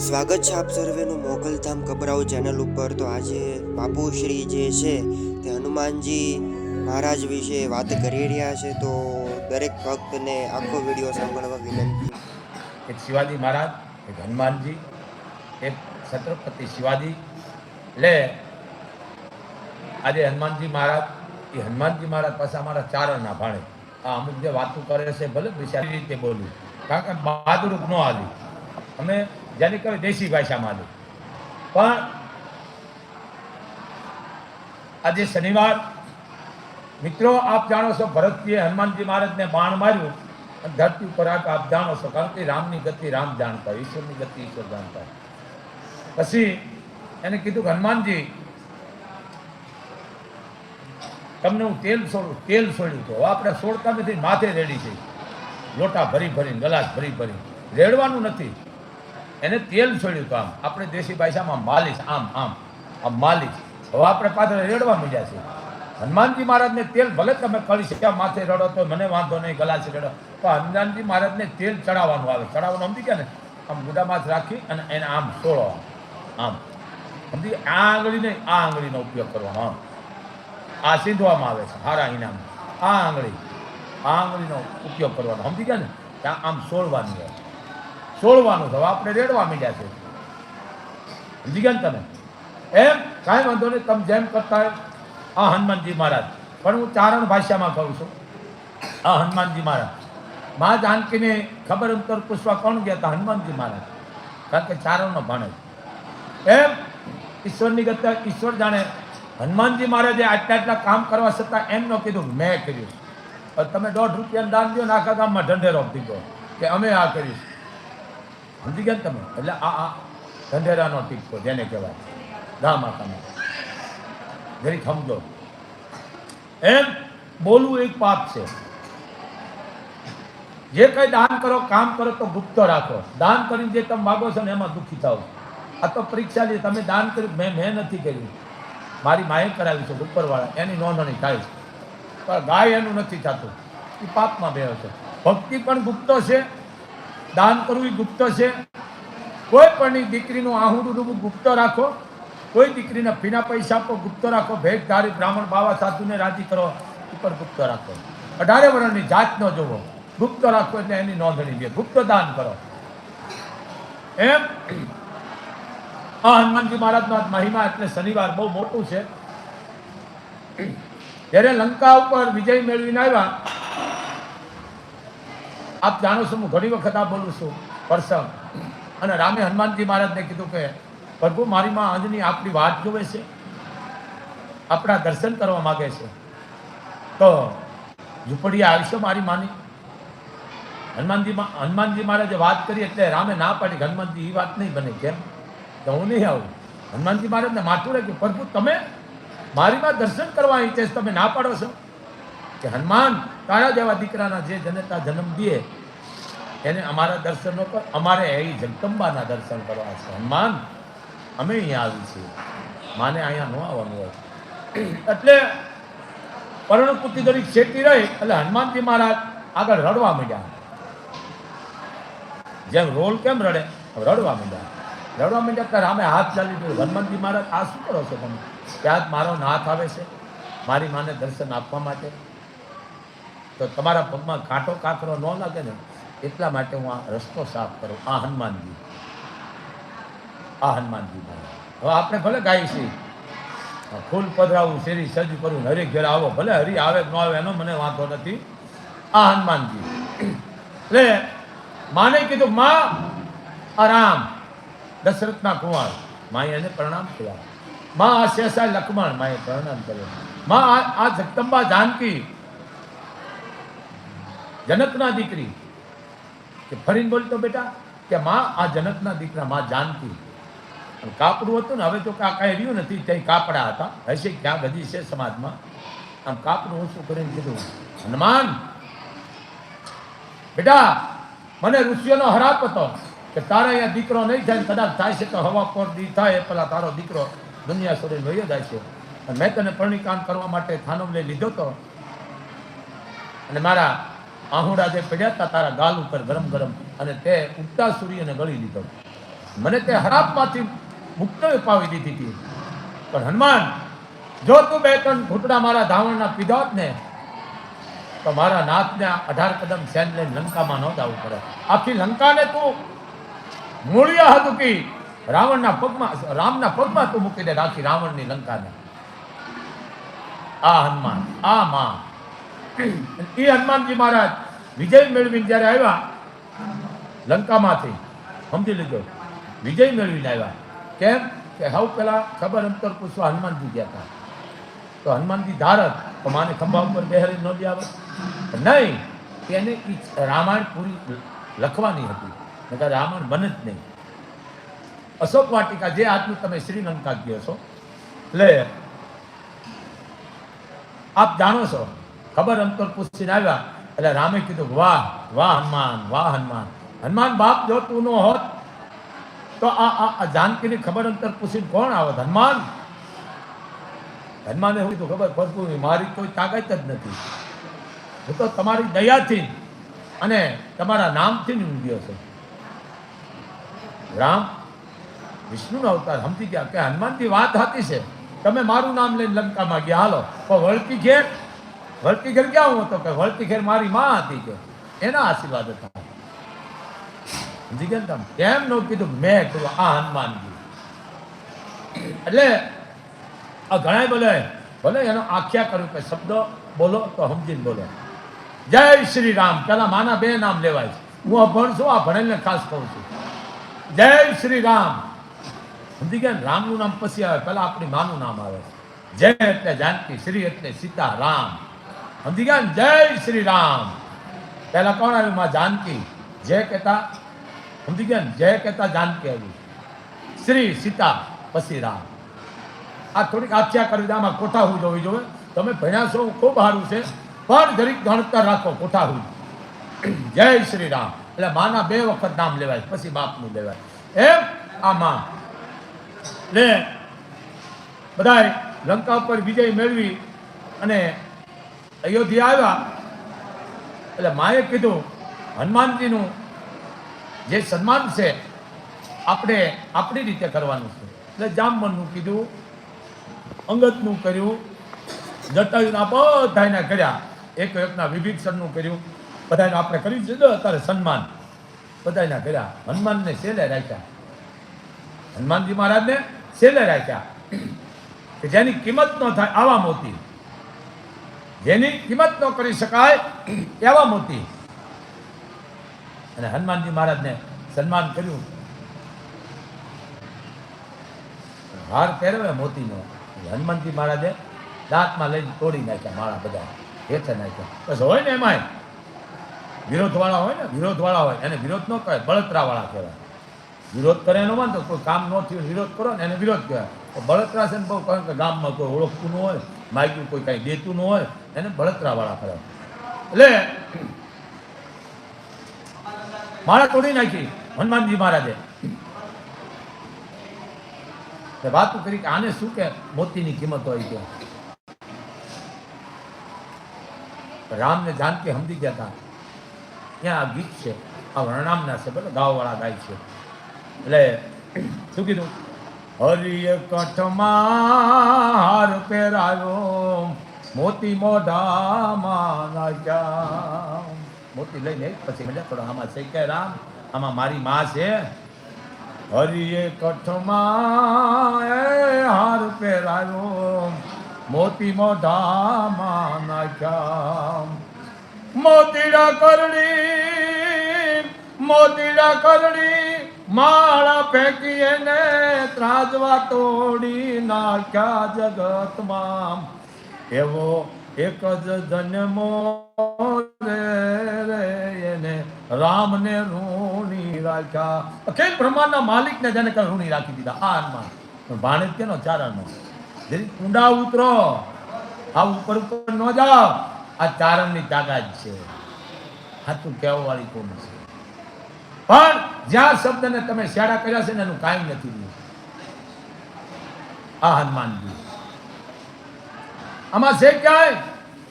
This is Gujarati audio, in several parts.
સ્વાગત છે આપ સર્વેનું મોગલધામ કબરાઉ ચેનલ ઉપર. તો આજે બાપુશ્રી જે છે તે હનુમાનજી મહારાજ વિશે વાત કરી રહ્યા છે. તો દરેક ભક્તને આખો વીડિયો સાંભળવા વિનંતી. એક શિવાજી મહારાજ, એક હનુમાનજી, એક છત્રપતિ શિવાજી. એટલે આજે હનુમાનજી મહારાજ, એ હનુમાનજી મહારાજ પાસે અમારા ચારણના ભાણે. આ અમુક જે વાતો કરે છે, ભલે વિશાળ રીતે બોલું. કારણ કે બહાદુર ન આલી અમે જેને કહેવાય દેશી ભાષામાં પણ આજે શનિવાર, મિત્રો, આપ જાણો છો ભરતજીએ હનુમાનજી મહારાજને બાણ માર્યું અને ધરતી ઉપર આપ આપ જાણો છો, કારણ કે રામની ગતિ રામ જાણતા ઈશ્વરની ગતિ ઈશ્વર જાણતા પછી એને કીધું કે, હનુમાનજી, તમને હું તેલ છોડું તેલ છોડ્યું તો આપણે છોડતા નથી, માથે રેડી છે. લોટા ભરી ભરીને, ગલાસ ભરી ભરી રેડવાનું નથી. એને તેલ છોડ્યું તો આમ. આપણે દેશી ભાષામાં માલિશ, આમ આમ. આમ માલિશ. હવે આપણે પાછળ રેડવા માંડ્યા છે હનુમાનજી મહારાજને તેલ ભલે તમે કરી શક્યા માથે રડો તો મને વાંધો નહીં, ગલાસ રડો. પણ હનુમાનજી મહારાજને તેલ ચડાવવાનું આવે. ચડાવવાનું સમજી ગયા ને? આમ ગુદામાં રાખી અને એને આમ છોડો. આમ. સમજી? આ આંગળી નહીં આ આંગળીનો ઉપયોગ કરવાનો. આમ. આ સીંધવામાં આવે છે, હારા ઇનામ આ આંગળી. આ આંગળીનો ઉપયોગ કરવાનો. સમજી ગયા ને? આમ છોડવાની હોય. સોળવાનું થવા આપણે રેડવા માંડ્યા છે. સમજી ગયા ને તમે? એમ કાંઈ વાંધો નહીં, તમે જેમ કરતા આ હનુમાનજી મહારાજ. પણ હું ચારણ ભાષામાં કહું છું. આ હનુમાનજી મહારાજ. મા જાનકીને ખબર અંતર પૂછવા કોણ ગયા હતા? હનુમાનજી મહારાજ. કારણ કે ચારણનો ભાણે એમ ઈશ્વરની ગતા ઈશ્વર જાણે હનુમાનજી મહારાજે આટલા આટલા કામ કરવા છતાં એમ ન કીધું, મેં કર્યું. તમે દોઢ રૂપિયાનું દાન દો ને આખા ગામમાં ઢંઢેરો દીધો કે અમે આ કરીશું. સમજી ગયા તમે? એટલે આ આ ઢંઢેરાનો ટીપકો જેને કહેવાય. ગામ આખામાં જરી સમજો. એમ બોલવું એક પાપ છે. જે કઈ દાન કરો, કામ કરો, તો ગુપ્ત રાખો. દાન કરીને જે તમે માગો છો ને, એમાં દુઃખી થાવ આ તો પરીક્ષા લે તમે દાન કર્યું, મેં મેં નથી કર્યું. મારી માએ કરાવી છે, ઉપરવાળા. એની નોંધણી થાય. છે પણ ગાય એનું નથી થતું. એ પાપમાં બે છે ભક્તિ પણ ગુપ્ત છે દાન કરવું એ ગુપ્ત છે. કોઈ પણ દીકરીનું આહુડું ડૂબું ગુપ્ત રાખો. કોઈ દીકરીને ફીના પૈસા આપો, ગુપ્ત રાખો. ભેટધારી બ્રાહ્મણ, બાવા, સાધુને રાજી કરો એ ગુપ્ત રાખો. અઢારે વર્ષની જાત ન જોવો. ગુપ્ત રાખો એટલે એની નોંધણી લે ગુપ્ત દાન કરો. એમ આ હનુમાનજી મહારાજનો મહિમા એટલે શનિવાર બહુ મોટું છે. જ્યારે લંકા ઉપર વિજય મેળવીને આવ્યા આપ જાણો છો, હું ઘણી વખત આ બોલું છું પરસંગ અને રામે હનુમાનજી મહારાજને કીધું કે, પ્રભુ, મારી માં અંજની આપણી વાત જોવે છે? આપણા દર્શન કરવા માગે છે. તો ઝૂંપડી આવશે મારી માની? હનુમાનજી હનુમાનજી મહારાજે વાત કરી એટલે રામે ના પાડી કે, હનુમાનજી એ વાત નહીં બને. કેમ? તો હું નહીં આવું. હનુમાનજી મહારાજને માથું રાખ્યું પ્રભુ, તમે મારી માં દર્શન કરવા અહીં તમે ના પાડો છો? કે, હનુમાન તારા જેવા દીકરાના જે જનતા જન્મ દે, એને અમારા દર્શનો કર, અમારે એ જગદંબાના દર્શન કરવા છે. હનુમાન, અમે અહીંયા આવી છીએ. માને અહીંયા ન આવવાનું હોય. એટલે પરણપુતિ દરેક શેટી રહી, એટલે હનુમાનજી મહારાજ આગળ રડવા માંડ્યા. જેમ રોલ કેમ રડે રડવા માંડ્યા. રડવા માંડ્યા ત્યારે અમે હાથ ચાલી દીધો હનુમાનજી મહારાજ, આ શું કરો છો તમે? ત્યાં મારો હાથ આવે છે. મારી માને દર્શન આપવા માટે. તો તમારા પગમાં કાંટો કાંકરો ન લાગે ને, એટલા માટે હું આ રસ્તો સાફ કરું. આ હનુમાનજી. આ હનુમાનજી. હવે આપણે ભલે ગાઈ છીએ. ફૂલ પધરાવું, શેરી સજ કરું, હરી ઘેર આવો, ભલે હરી આવે, ન આવે, એનો મને વાંધો નથી. આ હનુમાનજી. એટલે માને કીધું, માં, આ રામ, દશરથના કુંવર. માએ એને પ્રણામ કર્યા. માં, આ શેષા લક્ષ્મણ. માએ પ્રણામ કર્યો. માં આ જગદંબા જાનકી જનકના દીકરી. કે ફરીને બોલતો બેટા, કે માં, આ જનકના દીકરા માં જાનકી. કાપડું હતું ને, હવે તો કાકા રહ્યું નથી ત્યાં કાપડા હતા. હશે ક્યાં બધી છે સમાજમાં. આમ કાપડું ઓછું કરીને કીધું. હનુમાન, બેટા, મને ઋષિઓનો હરાપ હતો કે તારા અહીંયા દીકરો નહીં થાય કદાચ થાય છે તો હવા પર દી થાય પેલા તારો દીકરો દુનિયા સુધી વયો જાય છે. અને મેં તને પરણીકામ કરવા માટે થાનો લઈ લીધો તો. અને મારા આહુડા જે પડ્યા હતા તારા ગાલ ઉપર ગરમ ગરમ અને તે ઉગતા સૂર્યને ગળી લીધો. મને તે હરાપમાંથી મુક્ત પાવી દીધી હતી. પણ હનુમાન, જો તું બે ત્રણ ઘૂંટડા મારા ધાવણના પીધો ને તો મારા નાથને અઢાર કદમ સેન લઈને લંકામાં ન જવું પડે. આખી લંકાને તું મૂળિયા હતું કે રાવણના પગમાં, રામના પગમાં તું મૂકી દે આખી રાવણની લંકાને. આ હનુમાન, આ માં એ હનુમાનજી મહારાજ વિજય મેળવીને જ્યારે આવ્યા, લંકામાંથી, સમજી લીધો વિજય મેળવીને આવ્યા. કેમ? કે હવ પેલા ખબર અંતર પૂછવા હનુમાનજી ગયા હતા. તો હનુમાનજી ધારત તો માને ખંભા ઉપર બેહરી ન દે આવે નહીં એને રામાયણ પૂરી લખવાની હતી. નકર રામાયણ બને જ નહીં. અશોક વાટિકા, જે આજનું તમે શ્રીલંકા ગયો છો એટલે આપ જાણો છો ખબર અંતર પૂછીને આવ્યા. એટલે રામે કીધું, વાહ વાહ હનુમાન વાહ હનુમાન. હનુમાન બાપ જો તું ન હોત, તો આ આ જાનકીની ખબર અંતર પૂછીને કોણ આવત? હનુમાન? હનુમાને એવું તો ખબર પ્રભુ મારી કોઈ તાકાત જ નથી. હું તો તમારી દયાથી અને તમારા નામથી જ ઊંઘ્યો છું. રામ, વિષ્ણુનો અવતાર સમજી ગયા. કે હનુમાનજી વાત હતી છે. તમે મારું નામ લઈને લંકામાં ગયા. હાલો પણ વળકી ઘેર વળતી ઘેર ક્યાં હું હતો કે વળતી ઘેર મારી માં હતી કે? એના આશીર્વાદ હતા સમજી ગયા તમે? કેમ ન કીધું, મેં કીધું, આ હનુમાનજી. એટલે આ ઘણા બોલે ભલે એનો આખ્યા કરું કે શબ્દો બોલો તો સમજીને બોલો. જય શ્રી રામ. પેલા માના બે નામ લેવાય છે. હું અભણ છું, આ ભણેલને ખાસ કહું છું. જય શ્રી રામ. સમજી ગયા રામનું નામ પછી આવે. પેલા આપણી માનું નામ આવે જય એટલે જાનકી, શ્રી એટલે સીતા રામ સમજી જય શ્રી રામ પહેલા કોણ આવ્યું? માં જાનકી. જય કહેતા સમજી જય કહેતા જાનકી આવ્યું. શ્રી સીતા, પછી રામ. આ થોડીક આખ્યા કરી આમાં કોઠા હું જોવી જોવે. તમે ભણ્યા છો, ખૂબ સારું છે, પણ જરીક ગણતર રાખો કોઠા હું જય શ્રી રામ એટલે માના બે વખત નામ લેવાય, પછી બાપનું લેવાય. એમ આ માં ને બધાય લંકા ઉપર વિજય મેળવી અને અયોધ્યા આવ્યા. એટલે માએ કીધું, હનુમાનજીનું જે સન્માન છે, આપણે આપણી રીતે કરવાનું છે. એટલે જામવનનું કીધું અંગતનું કર્યું જટાયુના બધાયના કર્યા, એક એકના વિભીષણનું કર્યું બધાને આપણે કરી દીધું અત્યારે સન્માન. બધાને કર્યા, હનુમાનને સેલે રાખ્યા. હનુમાનજી મહારાજને સેલે રાખ્યા. કે જેની કિંમત ન થાય આવા મોતી. જેની કિંમત ન કરી શકાય એવા મોતી અને હનુમાનજી મહારાજને સન્માન કર્યું. હાર પહેરવે મોતીનો. હનુમાનજી મહારાજે દાંતમાં લઈને તોડી નાખ્યા માળા બધા. હેઠે નાખ્યા. બસ હોય ને એમાંય. વિરોધવાળા હોય ને? વિરોધવાળા હોય. એને વિરોધ ન કહે બળતરાવાળા કહેવાય. વિરોધ કરે એનો તો કોઈ કામ ન થયું, વિરોધ કરો ને એને વિરોધ કહેવાય. બળતરા છે ને બહુ. કારણ કે ગામમાં કોઈ ઓળખતું ન હોય. માગ્યું કોઈ કાંઈ દેતું ન હોય, એને બળતરાવાળા કરે એટલે માળા તોડી નાખી, હનુમાનજી મહારાજે. વાત કરી કે આને શું કે મોતીની કિંમત હોય કે? રામ ને જાનકી સમજી ગયા હતા ત્યાં આ ગીત છે, આ વર્ણામના છે બરાબર ગાવવાળા ગાય છે. એટલે શું કીધું? હરિય કઠમાં હાર પહેરાયો, મોતી મોઢામાં નાખ્યા મોતી લઈને પછી મજા થોડો આમાં છે કે રામ, આમાં મારી માં છે. હરિએ કઠમાં હાર પહેરાયો, મોતી મોઢામાં નાખ્યા મોતીડા કરડી મોતીડા કરડી માળા ફેંકી એને ત્રાજવા તોડી નાખ્યા જગતમાં. એવો એક જ જન્મો રે એને રામને ઋણી રાખ્યા. અખિલ બ્રહ્માંડના માલિકને જેને કઈ ઋણી રાખી દીધા? આ હનુમાન પણ ભાણેજ કેનો ચારણનો. જેથી ઊંડા ઉતરો, આ ઉપર ઉપર ન જાઓ. આ ચારણની તાકાત છે. હાથું કહેવા વાળી કોણ છે? પણ જ્યાં શબ્દને તમે શાળા કર્યા છે ને એનું કાંઈ નથી રહ્યું. આ હનુમાનજી આમાં છે ક્યાંય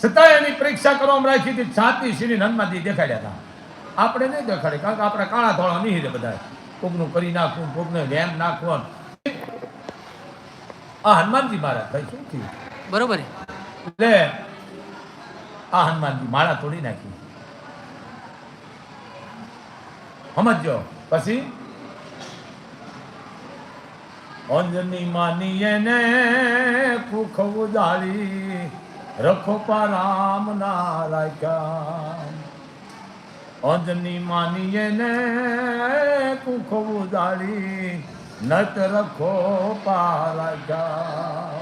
છતાંય એની પરીક્ષા કરવામાં રાખી હતી છાતી શ્રી હનુમાનજી દેખાડ્યા હતા. આપણે નહીં દેખાડે કારણ કે આપણે કાળા ધોળા નહીં રે બધા. કોકનું કરી નાખવું કોકને રેમ નાખવાનું આ હનુમાનજી મહારાજ ભાઈ શું થયું? બરોબર એટલે આ હનુમાનજી માળા તોડી નાખી. સમજો પછી અંજની માનીએ ને કુખ ઉજાળી રખો પા રામ ના રાખ્યા અંજની માનીએ ને કુખ ઉજાળી નત રખો રાખ્યા.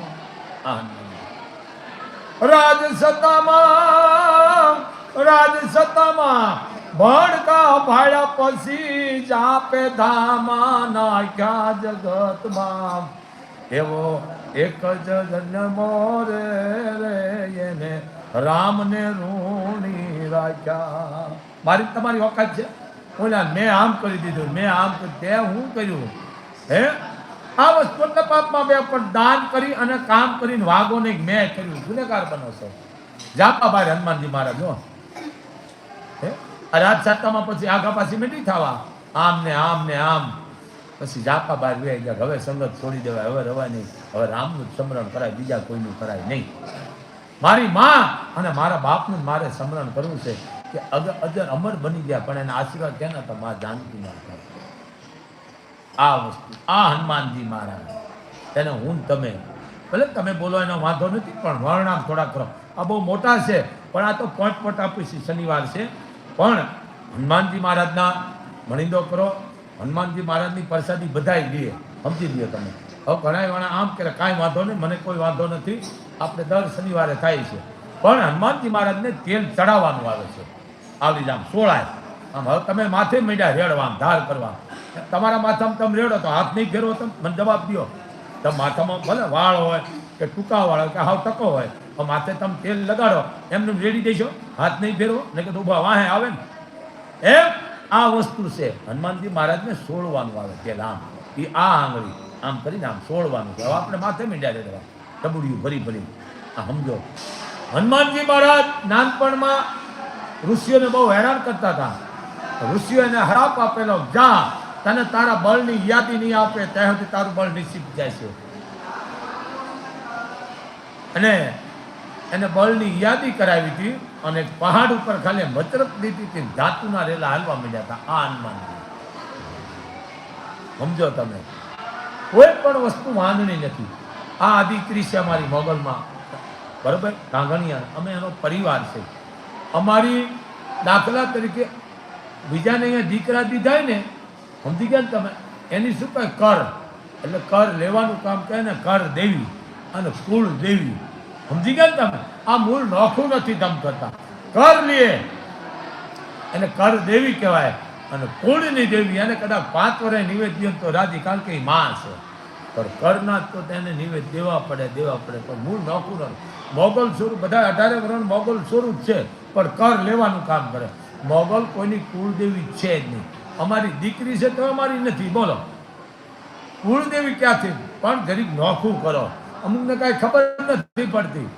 રાજ સત્તામાં રાજ સત્તામાં ભણકા ભાડ્યા પછી જાપે ધામા નાખ્યા જગતમાં. એવો એક જ જન્મ રે રે એને રામને ઋણી રાખ્યા. મારી તમારી ઓકાત છે? ઓલા મેં આમ કરી દીધું, મેં આમ તે હું કર્યું? હે? આ વસ્તુ પાપમાં બે, પણ દાન કરી અને કામ કરીને વાગો નહીં મેં કર્યું. ગુનેગાર બનો છો. જાપા ભાઈ હનુમાનજી મહારાજ હે? આ રાજ સત્તામાં પછી આગા પાછી મેટી થવા. આમ ને આમ ને આમ. પછી જાપા બાર વ્યાઈ ગયા હવે સંગત છોડી દેવાય, હવે રવાય નહીં. હવે રામનું સ્મરણ કરાય, બીજા કોઈનું કરાય નહીં. મારી માં અને મારા બાપનું મારે સ્મરણ કરવું છે કે અગર અજર અમર બની ગયા, પણ એના આશીર્વાદ કેના તો મા જાનકી ના આ વસ્તુ, આ હનુમાનજી મહારાજ તેને હું તમે. ભલે તમે બોલો એનો વાંધો નથી, પણ વર્ણામ થોડા કરો. આ બહુ મોટા છે, પણ આ તો પોઈન્ટ પોઈન્ટ આપીશ, શનિવાર છે. પણ હનુમાનજી મહારાજના મણિંદો કરો, હનુમાનજી મહારાજની પરસાદી બધાય લે સમજી લ્યો તમે. હવે ઘણા વાળા આમ કરે કાંઈ વાંધો નહીં, મને કોઈ વાંધો નથી, આપણે દર શનિવારે થાય છે. પણ હનુમાનજી મહારાજને તેલ ચડાવવાનું આવે છે. આવી જ આમ સોળાય. આમ હવે તમે માથે મીડ્યા, રેડવા આમ ધાર કરવા. તમારા માથામાં તમે રેડો તો હાથ નહીં ફેરવો તમે. મને જવાબ દો તમે માથામાં ભલે વાળ હોય કે ટૂંકા વાળ કે હાવ ટકો હોય માથે તમે તેલ લગાડો, એમને રેડી દેજો, હાથ નહીં ફેરવો ને કે ઊભા વાહે આવે ને. એમ આ વસ્તુ છે. હનુમાનજી મહારાજને સોળવાનું આવે તેલ આમ. એ આ આંગળી, આમ કરીને આમ સોળવાનું છે. આપણે માથે મીંડ્યા રેડવા ટબુડિયું ભરી ભરી. આ સમજો. હનુમાનજી મહારાજ નાનપણમાં ઋષિઓને બહુ હેરાન કરતા હતા. ઋષિઓ એને હરાપ આપેલો. જા, તને તારા બળની યાદી નહીં આપે, ત્યાં સુધી તારું બળ નિશ્ચિત જાય છે. અને એને બળની યાદી કરાવી હતી અને પહાડ ઉપર ખાલી મચરક દીધી હતી ધાતુના રેલા હાલવા મળ્યા હતા. આ હનુમાન સમજો તમે. કોઈ પણ વસ્તુ વાંધણી નથી. આ આદિત્રી છે અમારી મોગલમાં. બરોબર? કાંગણિયા અમે એનો પરિવાર છે. અમારી દાખલા તરીકે બીજાને અહીંયા દીકરા દીધા ને, સમજી ગયા ને તમે? એની શું કહે? કર. એટલે કર લેવાનું કામ કહે ને કર દેવી. અને કુળ દેવી. સમજી ગયા તમે? આ મૂળ નોખું નથી દમ કરતા. કર લે એને કર દેવી કહેવાય. અને કુળની દેવી, એને કદાચ પાંચ વર્ષે નિવેદ્યો તો રાજી કારણ કે માં છે. પણ કરના તો તેને નિવેદ દેવા પડે દેવા પડે. પણ મૂળ નોખું નથી. મોગલ સ્વરૂપ, બધા અઢારે વર્ષ મોગલ સ્વરૂપ છે, પણ કર લેવાનું કામ કરે. મોગલ કોઈની કુળદેવી છે જ નહીં. અમારી દીકરી છે તો અમારી નથી. બોલો. કુળદેવી ક્યાંથી? પણ જરીક નોખું કરો. અમુકને કાંઈ ખબર નથી પડતી.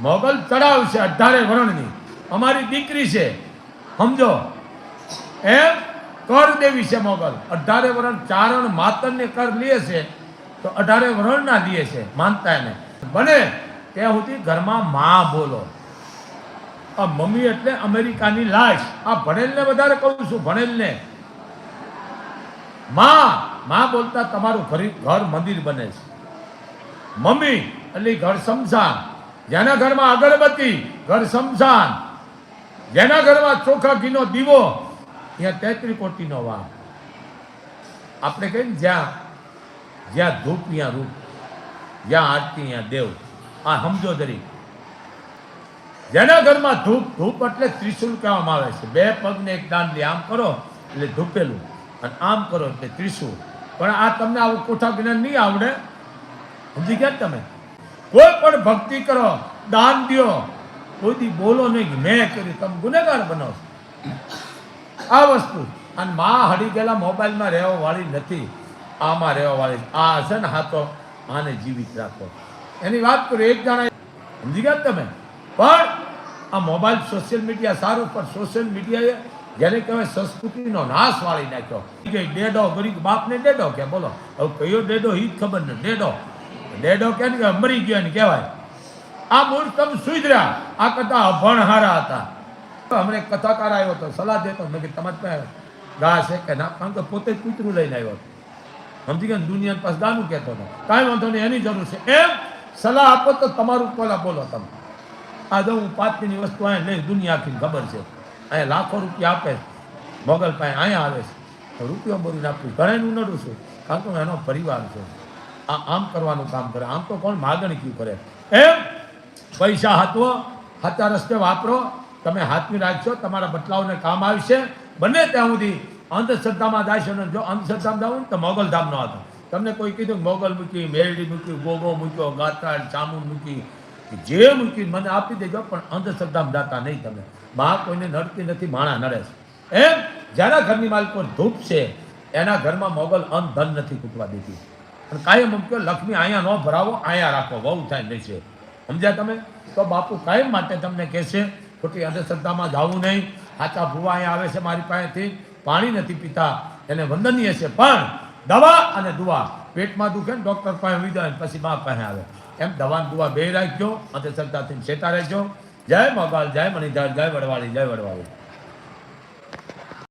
મોગલ ચડાવ છે અઢારે વર્ણની. અમારી દીકરી છે. સમજો? એમ કર દેવી છે મોગલ. અઢારે વરણ ચારણ માતરને કર લે છે, તો અઢારે વરણના લે છે. માનતા એને. બને ત્યાં સુધી ઘરમાં માં બોલો. આ મમ્મી એટલે અમેરિકાની લાશ. આ ભણેલને વધારે કહું છું, ભણેલને. માં માં બોલતા તમારું ઘર મંદિર બને છે. મમ્મી, એટલે ઘર શમશાન જેના ઘરમાં અગરબત્તી, ઘર શમશાન જેના ઘરમાં ચોખા ઘીનો દીવો, ત્યાં તેત્રી કોટીનો વાવ. આપણે કહીએ જ્યાં જ્યાં ધૂપ, ત્યાં રૂપ. જ્યાં આરતી, ત્યાં દેવ. આ સમજો દરી જેના ઘરમાં ધૂપ ધૂપ એટલે ત્રિશુલ કહેવામાં આવે છે. બે પગને એક દાંડી, આમ કરો, એટલે ધૂપેલું. અને આમ કરો એટલે ત્રિશુલ પણ આ તમને આવું કોઠા જ્ઞાન નહીં આવડે. સમજી ગયા તમે? કોઈ પણ ભક્તિ કરો, દાન દો, કોઈથી બોલો નહીં મેં કર્યું, તમે ગુનેગાર બનો આ વસ્તુ. અને માં હડી ગયેલા મોબાઈલમાં રહેવા વાળી નથી. આમાં રહેવા વાળી આ હશે ને, હા તો આને જીવિત રાખો. એની વાત કરું, એક જણા સમજી ગયા તમે? પણ આ મોબાઈલ સોશિયલ મીડિયા સારું, પણ સોશિયલ મીડિયાએ જેને કહેવાય સંસ્કૃતિનો નાશ વાળી નાખ્યો. ડેડો, ગરીબ બાપને ડેડો કે બોલો? હવે કયો ડેડો એ જ ખબર ને, ડેડો. ડેડો કે મરી ગયો ને કહેવાય. આ મૂળ તમે સુધર્યા. આ કથા અભણહારા હતા. હમણાં કથાકાર આવ્યો હતો, સલાહ દેતો. મેં કે તમારે પાસે ગા છે કે ના? કારણ કે પોતે કૂતરું લઈને આવ્યો હતો. સમજી ગયો દુનિયા પાસે ગાનું કહેતો હતો. કાંઈ વાંધો નહીં, એની જરૂર છે. એમ? સલાહ આપો તો તમારું પેલા બોલો તમે. આ જો હું પાંચની વસ્તુ અહીંયા લઈ દુનિયા આખી ખબર છે. અહીંયા લાખો રૂપિયા આપે મોગલ પાસે અહીંયા આવે છે. રૂપિયો બોલીને આપવું ઘણાનું નડું છું. કારણ કે એનો પરિવાર છું. આમ કરવાનું કામ કરે. આમ તો કોણ માગણી ક્યુ કરે? એમ? પૈસા હાથવો હાથા રસ્તે વાપરો, તમે હાથમી રાખશો તમારા બટલાઓને કામ આવશે. બને ત્યાં સુધી અંધશ્રદ્ધામાં જાય ને જો અંધશ્રદ્ધામાં જાવ ને તો મોગલધામ નો હતો. તમને કોઈ કીધું મોગલ મૂકી મેરડી મૂકી ગોગો મૂક્યો ગાતાળ ચામુન મૂકી. જે મૂકી મને આપી દેજો, પણ અંધશ્રદ્ધામાં જાતા નહીં તમે. માં કોઈને નડતી નથી, માણા નડે છે. એમ? જેના ઘરની માલિકો ધૂપ છે એના ઘરમાં મોગલ અંધ ધન નથી કૂટવા દેતી. અને કાયમ એમ લક્ષ્મી અહીંયા ન ભરાવો, અહીંયા રાખો, વહુ થાય નહીં છે. સમજ્યા તમે? તો બાપુ કાયમ માટે તમને કહેશે ખોટી અંધશ્રદ્ધામાં જવું નહીં. હાચા ભૂવા અહીંયા આવે છે મારી પાસેથી. પાણી નથી પીતા, એને વંદનીય છે. પણ દવા અને દુવા, પેટમાં દુખે ને ડૉક્ટર પાસે આવી જાય પછી મા પાસે આવે. એમ દવા દુવા બે રાખજો અંધશ્રદ્ધાથી સેટા રહેજો જય મોગલ, જય મણિધાર, જય વડવાળી જય વડવાળી.